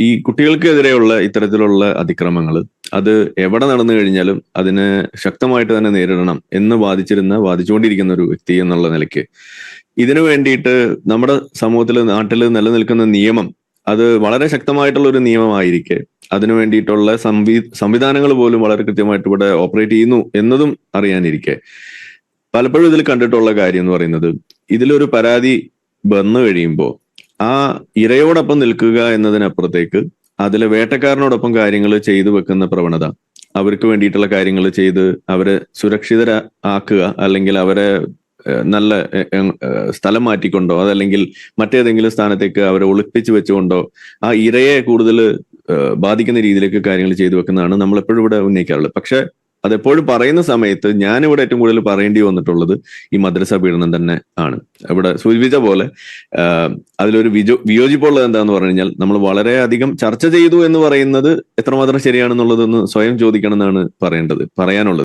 ഈ കുട്ടികൾക്കെതിരെയുള്ള ഇത്തരത്തിലുള്ള അതിക്രമങ്ങൾ അത് എവിടെ നടന്നു കഴിഞ്ഞാലും അതിന് ശക്തമായിട്ട് തന്നെ നേരിടണം എന്ന് വാദിച്ചിരുന്ന വാദിച്ചുകൊണ്ടിരിക്കുന്ന ഒരു വ്യക്തി എന്നുള്ള നിലയ്ക്ക്. ഇതിനു വേണ്ടിയിട്ട് നമ്മുടെ സമൂഹത്തിൽ നാട്ടിൽ നിലനിൽക്കുന്ന നിയമം അത് വളരെ ശക്തമായിട്ടുള്ള ഒരു നിയമമായിരിക്കെ അതിനു വേണ്ടിയിട്ടുള്ള സംവി സംവിധാനങ്ങൾ പോലും വളരെ കൃത്യമായിട്ട് ഇവിടെ ഓപ്പറേറ്റ് ചെയ്യുന്നു എന്നതും അറിയാനിരിക്കെ. പലപ്പോഴും ഇതിൽ കണ്ടിട്ടുള്ള കാര്യം എന്ന് പറയുന്നത് ഇതിലൊരു പരാതി വന്നു കഴിയുമ്പോൾ ആ ഇരയോടൊപ്പം നിൽക്കുക എന്നതിനപ്പുറത്തേക്ക് അതിലെ വേട്ടക്കാരനോടൊപ്പം കാര്യങ്ങൾ ചെയ്തു വെക്കുന്ന പ്രവണത അവർക്ക് വേണ്ടിയിട്ടുള്ള കാര്യങ്ങൾ ചെയ്ത് അവരെ സുരക്ഷിതര ആക്കുക അല്ലെങ്കിൽ അവരെ നല്ല സ്ഥലം മാറ്റിക്കൊണ്ടോ അതല്ലെങ്കിൽ മറ്റേതെങ്കിലും സ്ഥാനത്തേക്ക് അവരെ ഒളിപ്പിച്ച് വെച്ചുകൊണ്ടോ ആ ഇരയെ കൂടുതൽ ബാധിക്കുന്ന രീതിയിലേക്ക് കാര്യങ്ങൾ ചെയ്തു വെക്കുന്നതാണ് നമ്മൾ എപ്പോഴും ഇവിടെ ഉന്നയിക്കാറുള്ളത്. പക്ഷെ അതെപ്പോഴും പറയുന്ന സമയത്ത് ഞാൻ ഇവിടെ ഏറ്റവും കൂടുതൽ പറയേണ്ടി വന്നിട്ടുള്ളത് ഈ മദ്രസ പീഡനം തന്നെ ആണ്. ഇവിടെ സൂചിപ്പിച്ച പോലെ അതിലൊരു വിജോ വിയോജിപ്പുള്ളത് എന്താന്ന് പറഞ്ഞു കഴിഞ്ഞാൽ നമ്മൾ വളരെയധികം ചർച്ച ചെയ്തു എന്ന് പറയുന്നത് എത്രമാത്രം ശരിയാണെന്നുള്ളതെന്ന് സ്വയം ചോദിക്കണം എന്നാണ് പറയേണ്ടത് പറയാനുള്ളത്.